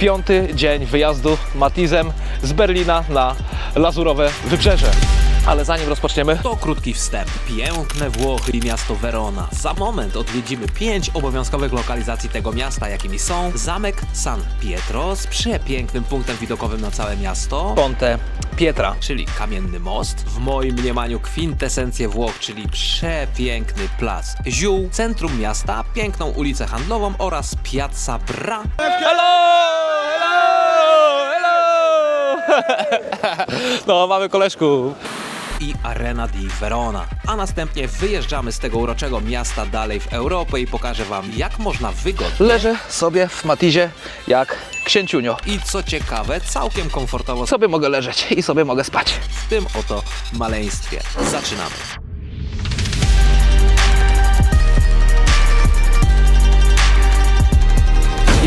Piąty dzień wyjazdu Matizem z Berlina na lazurowe wybrzeże. Ale zanim rozpoczniemy, To krótki wstęp. Piękne Włochy i miasto Verona. Za moment odwiedzimy pięć obowiązkowych lokalizacji tego miasta, jakimi są zamek San Pietro z przepięknym punktem widokowym na całe miasto, Ponte Pietra. czyli kamienny most, w moim mniemaniu kwintesencję Włoch, czyli przepiękny plac Ziół, centrum miasta, piękną ulicę handlową oraz Piazza Bra, Hello! Hello! Hello! No, mamy koleżku. I Arena di Verona. A następnie wyjeżdżamy z tego uroczego miasta dalej w Europę i pokażę Wam, jak można wygodnie Leżę sobie w Matizie jak księciunio. i co ciekawe, całkiem komfortowo Sobie mogę leżeć i sobie mogę spać. w tym oto maleństwie. Zaczynamy.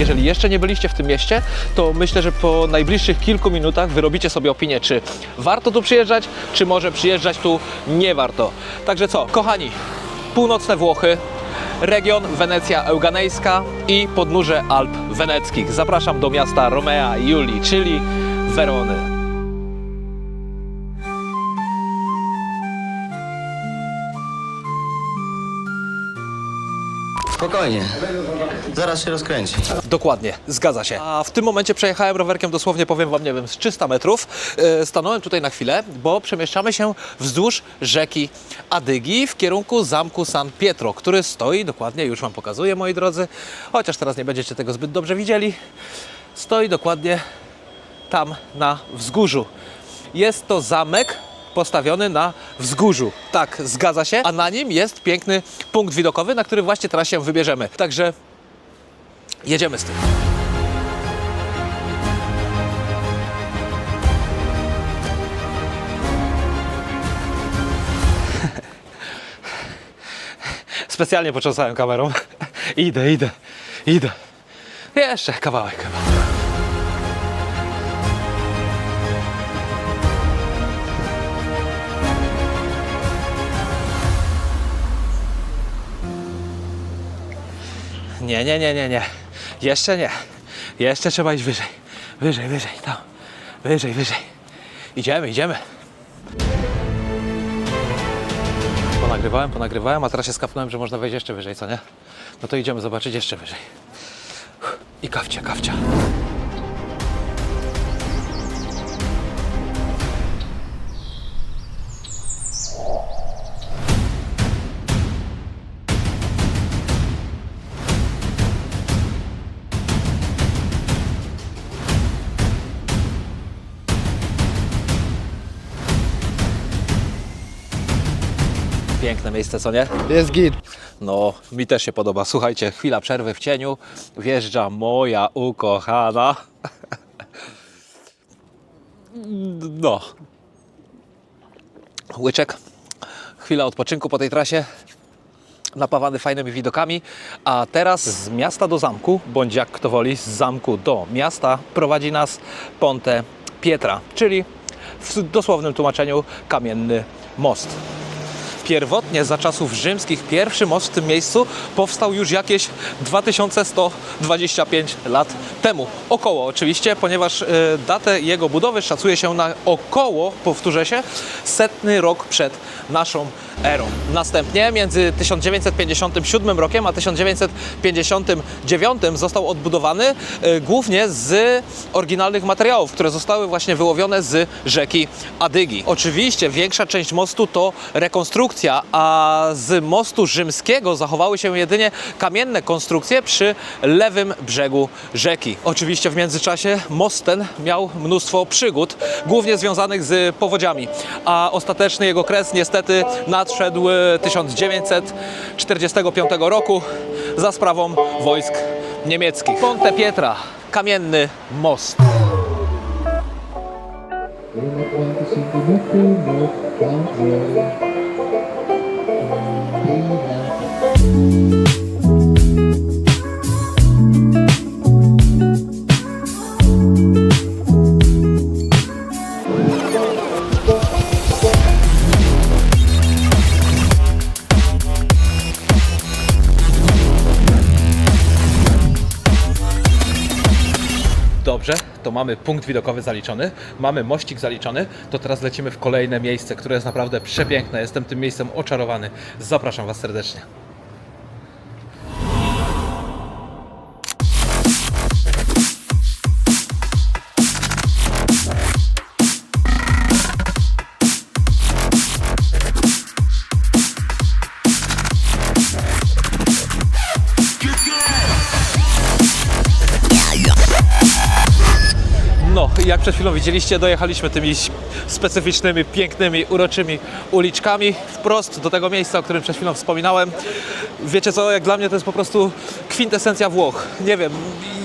Jeżeli jeszcze nie byliście w tym mieście, to myślę, że po najbliższych kilku minutach wyrobicie sobie opinię, czy warto tu przyjeżdżać, czy może przyjeżdżać tu nie warto. Także co, kochani, północne Włochy, region Wenecja Euganejska i podnóże Alp Weneckich. Zapraszam do miasta Romea i Julii, czyli Werony. Spokojnie. Zaraz się rozkręci. Dokładnie, zgadza się. A w tym momencie przejechałem rowerkiem dosłownie, powiem Wam, nie wiem, z 300 metrów. E, Stanąłem tutaj na chwilę, bo przemieszczamy się wzdłuż rzeki Adygi w kierunku zamku San Pietro, który stoi dokładnie, już Wam pokazuję, moi drodzy, chociaż teraz nie będziecie tego zbyt dobrze widzieli. Stoi dokładnie tam na wzgórzu. Jest to zamek postawiony na wzgórzu. Tak, zgadza się. A na nim jest piękny punkt widokowy, na który właśnie teraz się wybierzemy. Także jedziemy z tym. Specjalnie począsałem kamerą. Idę, idę, idę. Jeszcze kawałek chyba. Nie, nie, nie, nie, nie. Jeszcze nie. Jeszcze trzeba iść wyżej. Wyżej, wyżej, tam. Wyżej, wyżej. Idziemy, idziemy. Ponagrywałem, ponagrywałem, a teraz się skapnąłem, że można wejść jeszcze wyżej, co nie? No to idziemy zobaczyć jeszcze wyżej. I kawcia, kawcia. Miejsce, co nie? Jest git. No, mi też się podoba. Słuchajcie, chwila przerwy w cieniu. Wjeżdża moja ukochana. No. Łyczek. Chwila odpoczynku po tej trasie. Napawany fajnymi widokami. A teraz z miasta do zamku, bądź jak kto woli, z zamku do miasta prowadzi nas Ponte Pietra, czyli w dosłownym tłumaczeniu kamienny most. Pierwotnie za czasów rzymskich pierwszy most w tym miejscu powstał już jakieś 2125 lat temu. Około oczywiście, ponieważ e, datę jego budowy szacuje się na około, powtórzę się, setny rok przed naszą erą. Następnie między 1957 rokiem a 1959 został odbudowany e, głównie z oryginalnych materiałów, które zostały właśnie wyłowione z rzeki Adygi. Oczywiście większa część mostu to rekonstrukcja, konstrukcja, a z mostu rzymskiego zachowały się jedynie kamienne konstrukcje przy lewym brzegu rzeki. Oczywiście w międzyczasie most ten miał mnóstwo przygód, głównie związanych z powodziami, a ostateczny jego kres niestety nadszedł 1945 roku za sprawą wojsk niemieckich. Ponte Pietra, kamienny most. vida. Mamy punkt widokowy zaliczony, mamy mościk zaliczony, to teraz lecimy w kolejne miejsce, które jest naprawdę przepiękne. Jestem tym miejscem oczarowany. Zapraszam Was serdecznie. Przed chwilą widzieliście, dojechaliśmy tymi specyficznymi, pięknymi, uroczymi uliczkami wprost do tego miejsca, o którym przed chwilą wspominałem. Wiecie co, jak dla mnie to jest po prostu kwintesencja Włoch. Nie wiem,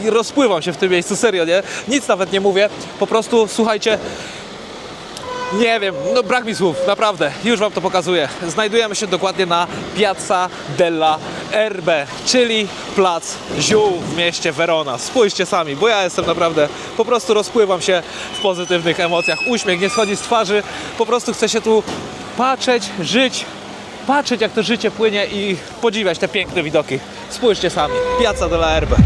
rozpływam się w tym miejscu, serio, nie? Nic nawet nie mówię, po prostu słuchajcie, nie wiem, no brak mi słów, naprawdę. Już Wam to pokazuję. Znajdujemy się dokładnie na Piazza della Erbe, czyli plac ziół w mieście Verona. Spójrzcie sami, bo ja jestem naprawdę, po prostu rozpływam się w pozytywnych emocjach. Uśmiech nie schodzi z twarzy, po prostu chcę się tu patrzeć, żyć, patrzeć jak to życie płynie i podziwiać te piękne widoki. Spójrzcie sami, Piazza della Erbe.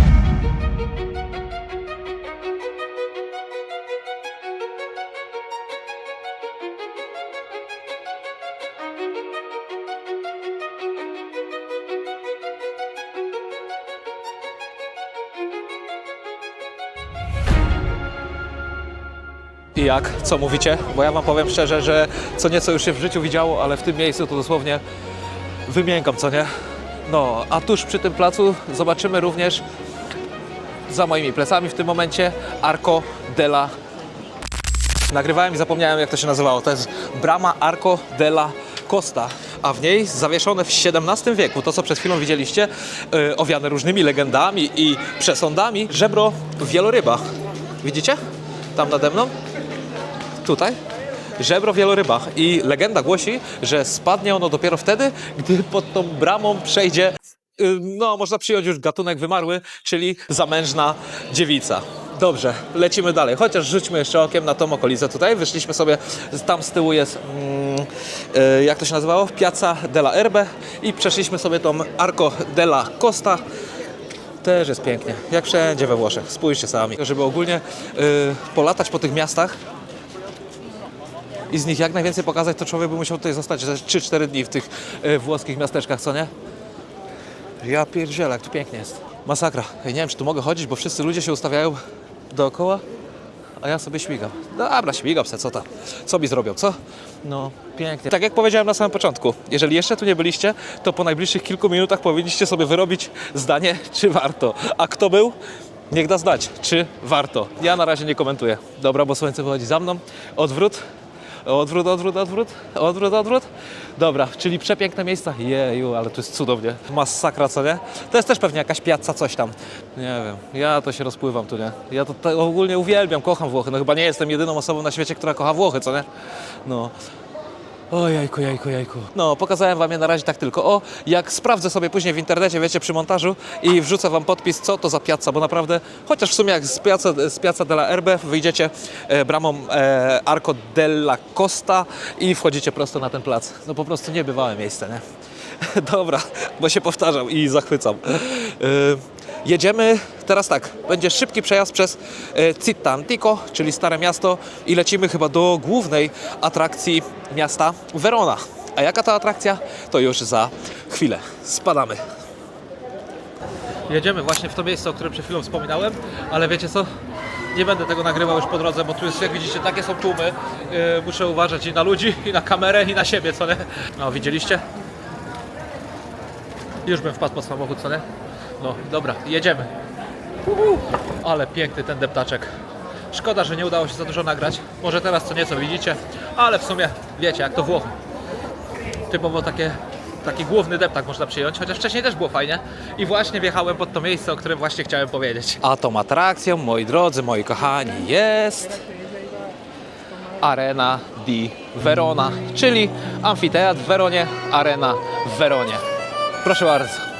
I jak? Co mówicie? Bo ja wam powiem szczerze, że co nieco już się w życiu widziało, ale w tym miejscu to dosłownie wymiękam, co nie? No, a tuż przy tym placu zobaczymy również za moimi plecami w tym momencie Arco della Nagrywałem i zapomniałem jak to się nazywało. To jest brama Arco della Costa, a w niej zawieszone w XVII wieku, to co przed chwilą widzieliście, yy, owiane różnymi legendami i przesądami, żebro wieloryba. Widzicie? Tam nade mną? Tutaj? Żebro wieloryba. I legenda głosi, że spadnie ono dopiero wtedy, gdy pod tą bramą przejdzie, yy, no można przyjąć już gatunek wymarły, czyli zamężna dziewica. Dobrze, lecimy dalej. Chociaż rzućmy jeszcze okiem na tą okolicę tutaj. Wyszliśmy sobie, tam z tyłu jest, mm, yy, jak to się nazywało? Piazza della Erbe i przeszliśmy sobie tą Arco della Costa. Też jest pięknie, jak wszędzie we Włoszech. Spójrzcie sami. Żeby ogólnie yy, polatać po tych miastach i z nich jak najwięcej pokazać, to człowiek by musiał tutaj zostać ze 3-4 dni w tych yy, włoskich miasteczkach, co nie? Ja pierdzielę, jak tu pięknie jest. Masakra. Nie wiem, czy tu mogę chodzić, bo wszyscy ludzie się ustawiają dookoła, a ja sobie śmigam. Dobra, śmigam se, co tam? Co mi zrobią, co? No, pięknie. Tak jak powiedziałem na samym początku, jeżeli jeszcze tu nie byliście, to po najbliższych kilku minutach powinniście sobie wyrobić zdanie, czy warto. A kto był? Niech da znać, czy warto. Ja na razie nie komentuję. Dobra, bo słońce wychodzi za mną. Odwrót. Odwrót, odwrót, odwrót, odwrót, odwrót. Dobra, czyli przepiękne miejsca. Jeju, ale tu jest cudownie. Masakra, co nie? To jest też pewnie jakaś piazza, coś tam. Nie wiem, ja to się rozpływam tu, nie? Ja to, to ogólnie uwielbiam, kocham Włochy. No chyba nie jestem jedyną osobą na świecie, która kocha Włochy, co nie? No. O jajku, jajku, jajku. No, pokazałem wam je na razie tak tylko. O, jak sprawdzę sobie później w internecie, wiecie, przy montażu i wrzucę wam podpis, co to za piazza, bo naprawdę, chociaż w sumie jak z Piazza, z piazza della Erbe wyjdziecie e, bramą e, Arco della Costa i wchodzicie prosto na ten plac. No po prostu niebywałe miejsce, nie? Dobra, bo się powtarzam i zachwycam. E, Jedziemy teraz tak, będzie szybki przejazd przez e, Città Antico, czyli Stare Miasto i lecimy chyba do głównej atrakcji miasta Verona. A jaka ta atrakcja? To już za chwilę. Spadamy. Jedziemy właśnie w to miejsce, o którym przed chwilą wspominałem, ale wiecie co? Nie będę tego nagrywał już po drodze, bo tu jest, jak widzicie, takie są tłumy. Yy, muszę uważać i na ludzi, i na kamerę, i na siebie, co nie? No, widzieliście? Już bym wpadł pod samochód, co nie? No, dobra, jedziemy. Uhu. Ale piękny ten deptaczek. Szkoda, że nie udało się za dużo nagrać. Może teraz co nieco widzicie, ale w sumie wiecie, jak to Włochy. Typowo takie, taki główny deptak można przyjąć, chociaż wcześniej też było fajnie. I właśnie wjechałem pod to miejsce, o którym właśnie chciałem powiedzieć. A tą atrakcją, moi drodzy, moi kochani, jest Arena di Verona, czyli amfiteatr w Weronie, arena w Weronie. Proszę bardzo.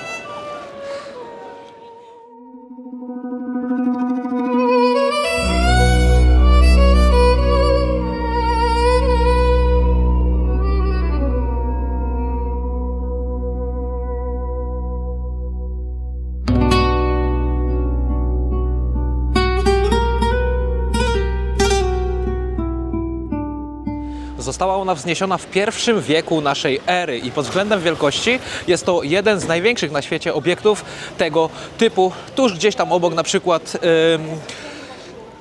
Została ona wzniesiona w pierwszym wieku naszej ery i pod względem wielkości jest to jeden z największych na świecie obiektów tego typu. Tuż gdzieś tam obok na przykład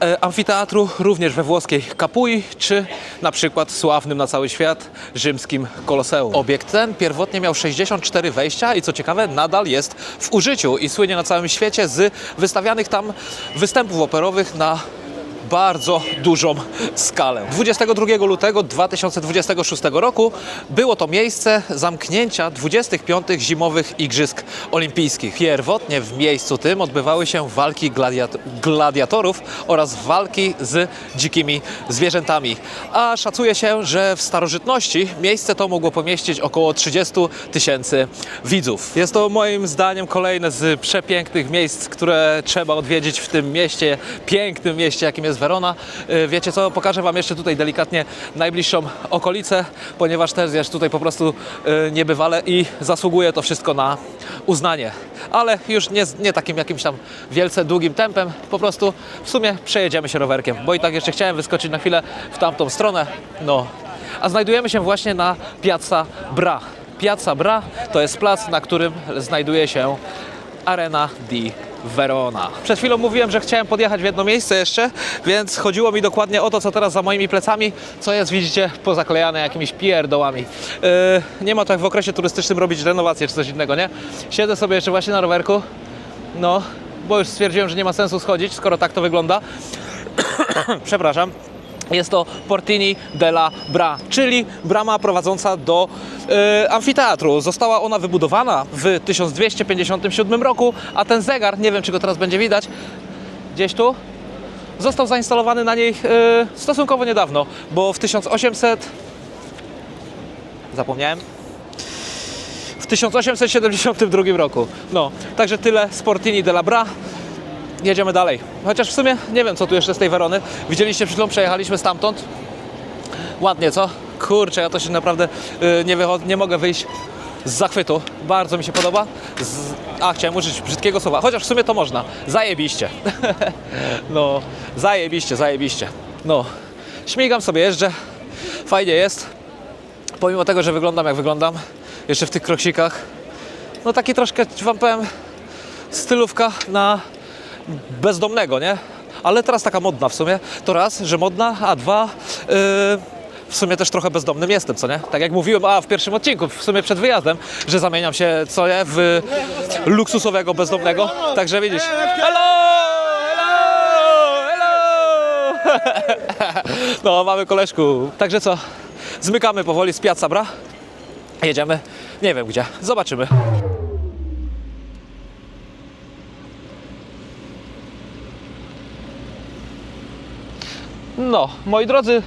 e, amfiteatru, również we włoskiej Capui, czy na przykład sławnym na cały świat rzymskim Koloseum. Obiekt ten pierwotnie miał 64 wejścia i co ciekawe nadal jest w użyciu i słynie na całym świecie z wystawianych tam występów operowych na bardzo dużą skalę. 22 lutego 2026 roku było to miejsce zamknięcia 25 zimowych Igrzysk Olimpijskich. Pierwotnie w miejscu tym odbywały się walki gladiat- gladiatorów oraz walki z dzikimi zwierzętami. A szacuje się, że w starożytności miejsce to mogło pomieścić około 30 tysięcy widzów. Jest to moim zdaniem kolejne z przepięknych miejsc, które trzeba odwiedzić w tym mieście, pięknym mieście, jakim jest Verona. Y, Wiecie co, pokażę Wam jeszcze tutaj delikatnie najbliższą okolicę, ponieważ też jest tutaj po prostu y, niebywale i zasługuje to wszystko na uznanie. Ale już nie, nie takim jakimś tam wielce długim tempem, po prostu w sumie przejedziemy się rowerkiem, bo i tak jeszcze chciałem wyskoczyć na chwilę w tamtą stronę, no. A znajdujemy się właśnie na Piazza Bra. Piazza Bra to jest plac, na którym znajduje się Arena di Verona. Przed chwilą mówiłem, że chciałem podjechać w jedno miejsce jeszcze, więc chodziło mi dokładnie o to, co teraz za moimi plecami, co jest, widzicie, pozaklejane jakimiś pierdołami. Yy, nie ma tak w okresie turystycznym robić renowację czy coś innego, nie? Siedzę sobie jeszcze właśnie na rowerku, no, bo już stwierdziłem, że nie ma sensu schodzić, skoro tak to wygląda. Przepraszam. Jest to Portini della Bra, czyli brama prowadząca do e, amfiteatru. Została ona wybudowana w 1257 roku, a ten zegar, nie wiem czy go teraz będzie widać, gdzieś tu, został zainstalowany na niej e, stosunkowo niedawno, bo w 1800... Zapomniałem? W 1872 roku. No, także tyle Sportini della Bra jedziemy dalej. Chociaż w sumie nie wiem, co tu jeszcze z tej Werony. Widzieliście, przed chwilą przejechaliśmy stamtąd. Ładnie, co? Kurczę, ja to się naprawdę y, nie, nie mogę wyjść z zachwytu. Bardzo mi się podoba. Z... A, chciałem użyć brzydkiego słowa, chociaż w sumie to można. Zajebiście. no, zajebiście, zajebiście. No, śmigam sobie, jeżdżę. Fajnie jest. Pomimo tego, że wyglądam jak wyglądam, jeszcze w tych kroksikach. No taki troszkę, wam powiem, stylówka na bezdomnego, nie? Ale teraz taka modna w sumie. To raz, że modna, a dwa, yy, w sumie też trochę bezdomnym jestem, co nie? Tak jak mówiłem, a w pierwszym odcinku, w sumie przed wyjazdem, że zamieniam się, co nie, w luksusowego bezdomnego. Także widzisz. Hello! No, mamy koleżku. Także co? Zmykamy powoli z Piazza Bra. Jedziemy. Nie wiem gdzie. Zobaczymy. No, moi drodzy,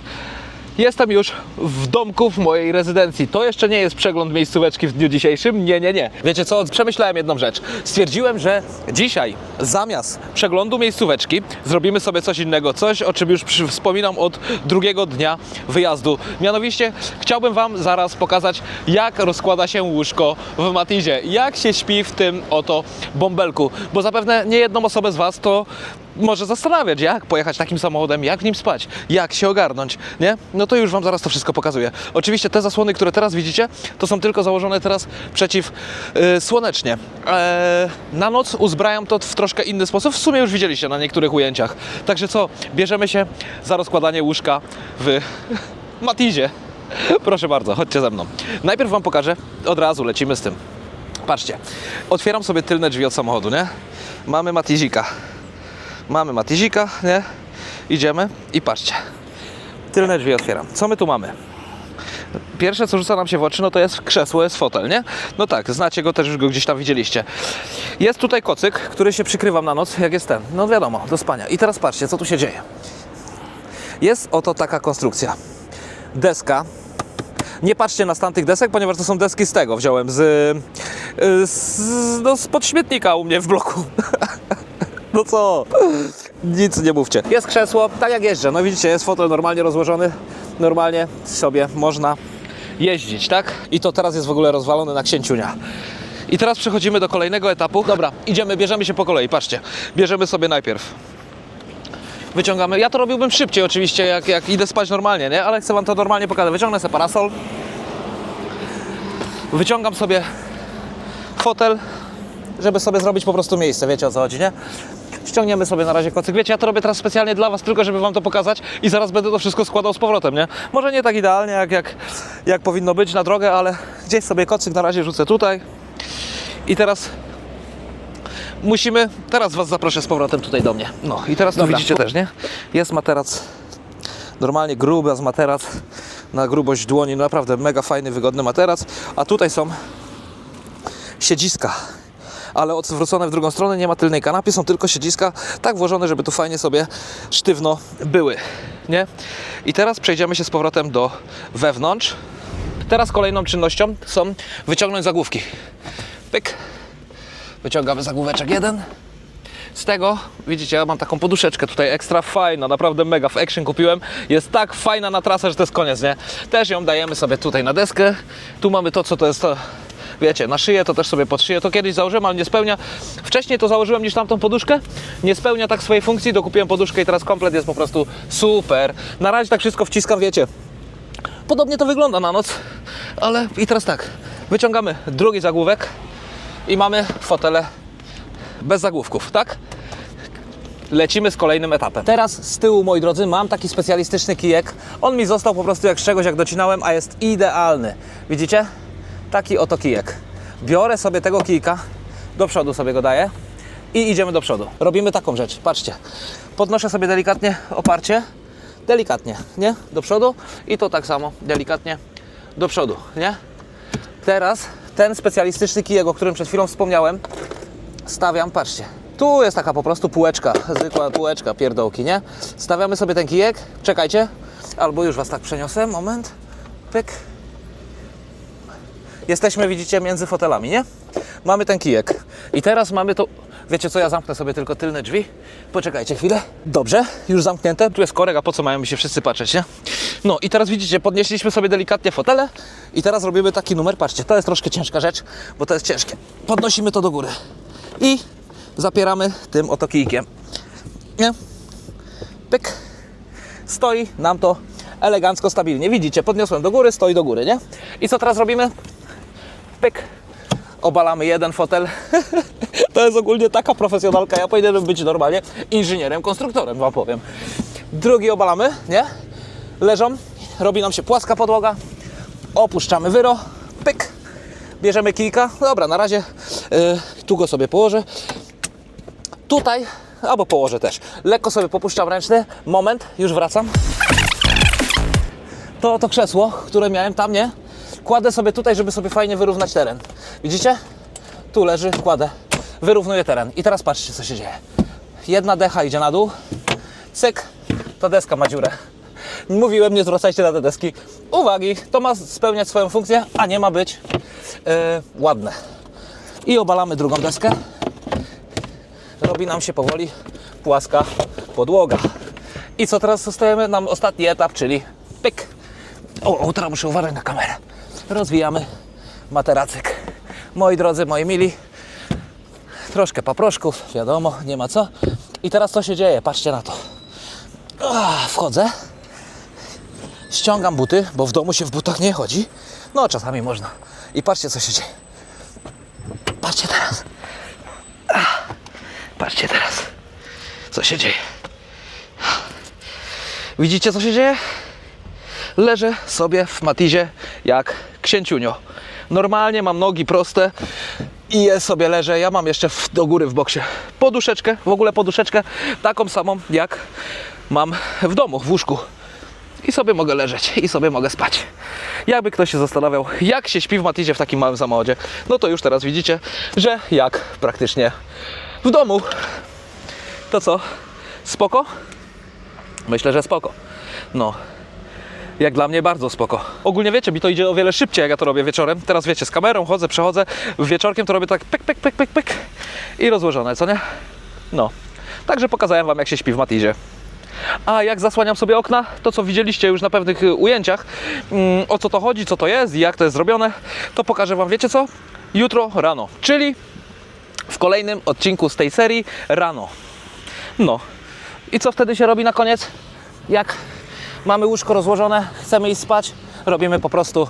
jestem już w domku w mojej rezydencji. To jeszcze nie jest przegląd miejscóweczki w dniu dzisiejszym. Nie, nie, nie. Wiecie co? Przemyślałem jedną rzecz. Stwierdziłem, że dzisiaj zamiast przeglądu miejscóweczki zrobimy sobie coś innego. Coś, o czym już wspominam od drugiego dnia wyjazdu. Mianowicie chciałbym Wam zaraz pokazać, jak rozkłada się łóżko w Matizie. Jak się śpi w tym oto bąbelku. Bo zapewne nie jedną osobę z Was to może zastanawiać, jak pojechać takim samochodem, jak w nim spać, jak się ogarnąć, nie? No to już Wam zaraz to wszystko pokazuję. Oczywiście te zasłony, które teraz widzicie, to są tylko założone teraz przeciwsłonecznie. Eee, na noc uzbrajam to w troszkę inny sposób, w sumie już widzieliście na niektórych ujęciach. Także co, bierzemy się za rozkładanie łóżka w Matizie. Proszę bardzo, chodźcie ze mną. Najpierw Wam pokażę, od razu lecimy z tym. Patrzcie, otwieram sobie tylne drzwi od samochodu, nie? Mamy Matizika. Mamy Matizika, nie? Idziemy i patrzcie. Tylne drzwi otwieram. Co my tu mamy? Pierwsze, co rzuca nam się w oczy, no to jest krzesło, jest fotel, nie? No tak, znacie go, też już go gdzieś tam widzieliście. Jest tutaj kocyk, który się przykrywam na noc, jak jest ten. No wiadomo, do spania. I teraz patrzcie, co tu się dzieje. Jest oto taka konstrukcja. Deska. Nie patrzcie na stan tych desek, ponieważ to są deski z tego. Wziąłem z, y, z, no, z podśmietnika u mnie w bloku. No co? Nic nie mówcie. Jest krzesło, tak jak jeżdżę. No widzicie, jest fotel normalnie rozłożony. Normalnie sobie można jeździć, tak? I to teraz jest w ogóle rozwalony na księciunia. I teraz przechodzimy do kolejnego etapu. Dobra, idziemy, bierzemy się po kolei, patrzcie. Bierzemy sobie najpierw Wyciągamy. Ja to robiłbym szybciej oczywiście, jak, jak idę spać normalnie, nie? Ale chcę wam to normalnie pokazać. Wyciągnę sobie parasol. Wyciągam sobie fotel, żeby sobie zrobić po prostu miejsce. Wiecie o co chodzi, nie? Ściągniemy sobie na razie kocyk. Wiecie, ja to robię teraz specjalnie dla Was, tylko żeby Wam to pokazać i zaraz będę to wszystko składał z powrotem, nie? Może nie tak idealnie, jak, jak, jak powinno być na drogę, ale gdzieś sobie kocyk na razie rzucę tutaj. I teraz musimy, teraz Was zaproszę z powrotem tutaj do mnie. No i teraz Dobra. widzicie też, nie? Jest materac, normalnie gruby z materac na grubość dłoni, naprawdę mega fajny, wygodny materac. A tutaj są siedziska, ale odwrócone w drugą stronę, nie ma tylnej kanapy, są tylko siedziska tak włożone, żeby tu fajnie sobie sztywno były, nie? I teraz przejdziemy się z powrotem do wewnątrz. Teraz kolejną czynnością są wyciągnąć zagłówki. Pyk. Wyciągamy zagłóweczek jeden. Z tego, widzicie, ja mam taką poduszeczkę tutaj ekstra fajna, naprawdę mega, w Action kupiłem. Jest tak fajna na trasę, że to jest koniec, nie? Też ją dajemy sobie tutaj na deskę. Tu mamy to, co to jest, to, wiecie, na szyję, to też sobie pod szyję. To kiedyś założyłem, ale nie spełnia. Wcześniej to założyłem niż tamtą poduszkę. Nie spełnia tak swojej funkcji, dokupiłem poduszkę i teraz komplet jest po prostu super. Na razie tak wszystko wciskam, wiecie. Podobnie to wygląda na noc, ale i teraz tak, wyciągamy drugi zagłówek i mamy fotele bez zagłówków, tak? Lecimy z kolejnym etapem. Teraz z tyłu, moi drodzy, mam taki specjalistyczny kijek. On mi został po prostu jak z czegoś, jak docinałem, a jest idealny. Widzicie? Taki oto kijek. Biorę sobie tego kijka, do przodu sobie go daję i idziemy do przodu. Robimy taką rzecz, patrzcie. Podnoszę sobie delikatnie oparcie, delikatnie, nie? Do przodu i to tak samo, delikatnie do przodu, nie? Teraz ten specjalistyczny kijek, o którym przed chwilą wspomniałem, stawiam, patrzcie. Tu jest taka po prostu półeczka, zwykła półeczka, pierdołki, nie? Stawiamy sobie ten kijek, czekajcie, albo już Was tak przeniosę, moment, pyk. Jesteśmy, widzicie, między fotelami, nie? Mamy ten kijek. I teraz mamy to, wiecie co, ja zamknę sobie tylko tylne drzwi. Poczekajcie chwilę. Dobrze, już zamknięte. Tu jest korek, a po co mają mi się wszyscy patrzeć, nie? No i teraz widzicie, podnieśliśmy sobie delikatnie fotele i teraz robimy taki numer, patrzcie, to jest troszkę ciężka rzecz, bo to jest ciężkie. Podnosimy to do góry i zapieramy tym oto kijkiem. Nie? Pyk. Stoi nam to elegancko, stabilnie. Widzicie, podniosłem do góry, stoi do góry, nie? I co teraz robimy? Pyk. Obalamy jeden fotel. to jest ogólnie taka profesjonalka. Ja powinienem być normalnie inżynierem, konstruktorem, wam powiem. Drugi obalamy, nie? Leżą, robi nam się płaska podłoga. Opuszczamy wyro. Pyk. Bierzemy kilka. Dobra, na razie yy, tu go sobie położę. Tutaj, albo położę też. Lekko sobie popuszczam ręczny. Moment, już wracam. To to krzesło, które miałem tam, nie? Kładę sobie tutaj, żeby sobie fajnie wyrównać teren. Widzicie? Tu leży, kładę. Wyrównuję teren. I teraz patrzcie, co się dzieje. Jedna decha idzie na dół. Cyk. Ta deska ma dziurę. Mówiłem, nie zwracajcie na te deski uwagi. To ma spełniać swoją funkcję, a nie ma być yy, ładne. I obalamy drugą deskę. Robi nam się powoli płaska podłoga. I co teraz zostajemy? Nam ostatni etap, czyli pyk. O, o, teraz muszę uważać na kamerę. Rozwijamy materacyk. Moi drodzy, moi mili, troszkę paproszków, wiadomo, nie ma co. I teraz co się dzieje? Patrzcie na to. Ah, Wchodzę, ściągam buty, bo w domu się w butach nie chodzi. No, czasami można. I patrzcie, co się dzieje. Patrzcie teraz. Ah, Patrzcie teraz, co się dzieje. Widzicie, co się dzieje? leżę sobie w matizie jak księciunio. Normalnie mam nogi proste i je sobie leżę. Ja mam jeszcze w, do góry w boksie poduszeczkę, w ogóle poduszeczkę taką samą jak mam w domu, w łóżku. I sobie mogę leżeć i sobie mogę spać. Jakby ktoś się zastanawiał, jak się śpi w matizie w takim małym samochodzie, no to już teraz widzicie, że jak praktycznie w domu. To co? Spoko? Myślę, że spoko. No, jak dla mnie bardzo spoko. Ogólnie wiecie, mi to idzie o wiele szybciej, jak ja to robię wieczorem. Teraz wiecie, z kamerą chodzę, przechodzę. Wieczorkiem to robię tak pyk, pyk, pyk, pyk, pyk i rozłożone, co nie? No. Także pokazałem Wam, jak się śpi w Matizie. A jak zasłaniam sobie okna, to co widzieliście już na pewnych y, ujęciach, mm, o co to chodzi, co to jest i jak to jest zrobione, to pokażę Wam, wiecie co? Jutro rano, czyli w kolejnym odcinku z tej serii rano. No. I co wtedy się robi na koniec? Jak mamy łóżko rozłożone, chcemy iść spać, robimy po prostu